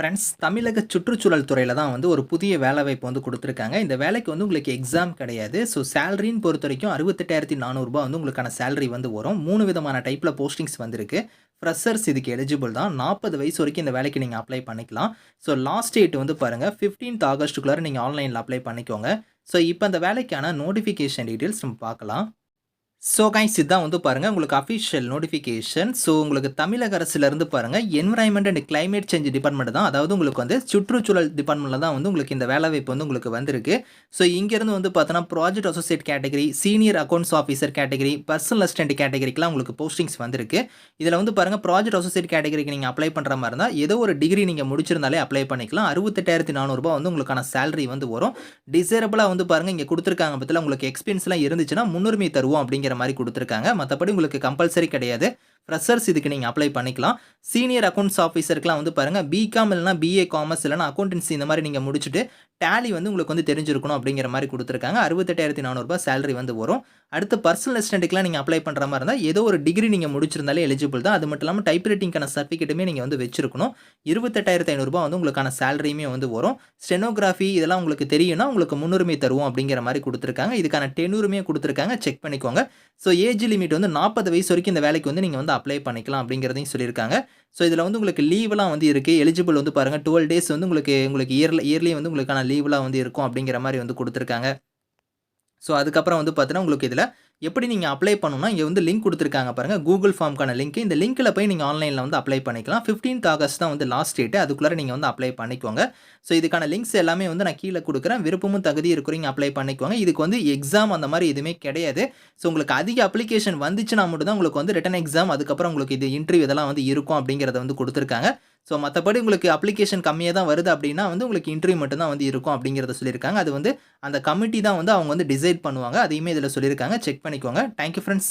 Friends தமிழக சுற்றுச்சூழல் துறையில் தான் வந்து ஒரு புதிய வேலைவாய்ப்பு வந்து கொடுத்துருக்காங்க. இந்த வேலைக்கு வந்து உங்களுக்கு எக்ஸாம் கிடையாது. ஸோ சேலரின்னு பொறுத்த வரைக்கும் அறுபத்தெட்டாயிரத்தி நானூறுரூபா வந்து உங்களுக்கான சேலரி வந்து வரும். மூணு விதமான டைப்பில் போஸ்டிங்ஸ் வந்திருக்கு. ஃப்ரெஷர்ஸ் இதுக்கு எலிஜிபிள் தான். நாற்பது வயசு வரைக்கும் இந்த வேலைக்கு நீங்கள் அப்ளை பண்ணிக்கலாம். ஸோ லாஸ்ட் டேட் வந்து பாருங்கள் ஃபிஃப்டீன்த் ஆகஸ்ட்டுக்குள்ளே நீங்கள் ஆன்லைனில் அப்ளை பண்ணிக்கோங்க. ஸோ இப்போ அந்த வேலைக்கான நோட்டிஃபிகேஷன் டீட்டெயில்ஸ் நம்ம பார்க்கலாம். ஸோ கைஸ் இதுதான் வந்து பாருங்கள் உங்களுக்கு அஃபிஷியல் நோட்டிஃபிகேஷன் ஸோ உங்களுக்கு தமிழக அரசுலேருந்து பாருங்கள் environment and climate change department தான். அதாவது உங்களுக்கு வந்து சுற்றுச்சூழல் டிபார்ட்மெண்ட்டில் தான் வந்து உங்களுக்கு இந்த வேலைவாய்ப்பு வந்து உங்களுக்கு வந்திருக்கு. ஸோ இங்கேருந்து வந்து பார்த்தோன்னா project associate category senior accounts officer category personal assistant கேட்டகரிக்கெலாம் உங்களுக்கு போஸ்டிங்ஸ் வந்திருக்கு. இதில் வந்து பாருங்கள் ப்ராஜெக்ட் அசோசியேட் கேட்டகரிக்கு நீங்கள் அப்ளை பண்ணுற மாதிரி இருந்தால் ஏதோ ஒரு டிகிரி நீங்கள் முடிச்சிருந்தாலே அப்ளை பண்ணிக்கலாம். அறுபத்தெட்டாயிரத்தி நானூறுபா வந்து உங்களுக்கான சேலரி வந்து வரும். டிசேரபிளாக வந்து பாருங்கள் இங்கே கொடுத்துருக்காங்க பற்றில உங்களுக்கு எக்ஸ்பீரியன்ஸ்லாம் இருந்துச்சுன்னா முன்னுரிமை தருவோம் அப்படிங்கிற மாதிரி கொடுத்துருக்காங்க. மற்றபடி உங்களுக்கு கம்பல்சரி கிடையாது. ஃப்ரெஷர்ஸ் இதுக்கு நீங்கள் அப்ளை பண்ணிக்கலாம். சீனியர் அக்கௌண்ட்ஸ் ஆஃபீஸருக்குலாம் வந்து பாருங்கள் பிகாம் இல்லைனா பிஏ காமர்ஸ் இல்லைனா அக்கௌண்டன்சி இந்த மாதிரி நீங்கள் முடிச்சுட்டு டேலி வந்து உங்களுக்கு வந்து தெரிஞ்சிருக்கணும் அப்படிங்கிற மாதிரி கொடுத்துருக்காங்க. அறுபத்தெட்டாயிரத்தி நானூறுபா சேலரி வந்து வரும். அடுத்து பர்சனல் அசிஸ்டண்ட்டுக்குலாம் நீங்கள் அப்ளை பண்ணுற மாதிரி இருந்தால் ஏதோ ஒரு டிகிரி நீங்கள் முடிச்சிருந்தாலே எலிஜிபிள் தான். அது மட்டும் இல்லாமல் டைப் ரைட்டிங்கான சர்டிஃபிகேட்டுமே நீங்கள் வந்து வச்சிருக்கணும். இருபத்தெட்டாயிரத்தி ஐநூறுரூபா வந்து உங்களுக்கான சேலரியுமே வந்து வரும். ஸ்டெனோகிராஃபி இதெல்லாம் உங்களுக்கு தெரியும்னா உங்களுக்கு முன்னுரிமை தருவோம் அப்படிங்கிற மாதிரி கொடுத்துருக்காங்க. இதுக்கான டெனூருமே கொடுத்துருக்காங்க. செக் பண்ணிக்கோங்க. ஸோ ஏஜ் லிமிட் வந்து நாற்பது வயசு வரைக்கும் இந்த வேலைக்கு வந்து நீங்கள் வந்து அப்ளை பண்ணிக்கலாம் அப்படிங்கிறதையும் சொல்லியிருக்காங்க. ஸோ இதில் வந்து உங்களுக்கு லீவ்லாம் வந்து இருக்குது எலிஜிபிள் வந்து பாருங்கள் டுவெல் டேஸ் வந்து உங்களுக்கு உங்களுக்கு இயர்லி இயர்லி வந்து உங்களுக்கான லீவ்லாம் வந்து இருக்கும் அப்படிங்கிற மாதிரி வந்து கொடுத்துருக்காங்க. ஸோ அதுக்கப்புறம் வந்து பார்த்தீங்கன்னா உங்களுக்கு இதில் எப்படி நீங்கள் அப்ளை பண்ணணும்னா இங்கே வந்து லிங்க் கொடுத்துருக்காங்க பாருங்கள் கூகுள் ஃபார்ம்க்கான லிங்க் இந்த லிங்க்கில் போய் நீங்கள் ஆன்லைனில் வந்து அப்ளை பண்ணிக்கலாம். ஃபிஃப்டீன்த் ஆகஸ்ட் தான் வந்து லாஸ்ட் டேட்டு அதுக்குள்ளே நீங்கள் வந்து அப்ளை பண்ணிக்கோங்க. ஸோ இதுக்கான லிங்க்ஸ் எல்லாமே வந்து நான் கீழே கொடுக்குறேன். விருப்பமும் தகுதி இருக்கிறீங்க அப்ளை பண்ணிக்கோங்க. இதுக்கு வந்து எக்ஸாம் அந்த மாதிரி எதுவுமே கிடையாது. ஸோ உங்களுக்கு அதிக அப்ளிகேஷன் வந்துச்சுன்னா மட்டும் தான் உங்களுக்கு வந்து ரிட்டன் எக்ஸாம் அதுக்கப்புறம் உங்களுக்கு இது இன்டர்வியூ இதெல்லாம் வந்து இருக்கும் அப்படிங்கிறத வந்து கொடுத்துருக்காங்க. ஸோ மற்றபடி உங்களுக்கு அப்ளிகேஷன் கம்மியாக தான் வருது அப்படின்னா வந்து உங்களுக்கு இன்டர்வியூ மட்டும் தான் வந்து இருக்கும் அப்படிங்கிறத சொல்லியிருக்காங்க. அது வந்து அந்த கமிட்டி தான் வந்து அவங்க வந்து டிசைட் பண்ணுவாங்க. அதையுமே இதில் சொல்லியிருக்காங்க. செக் பண்ணிக்கோங்க. Thank you friends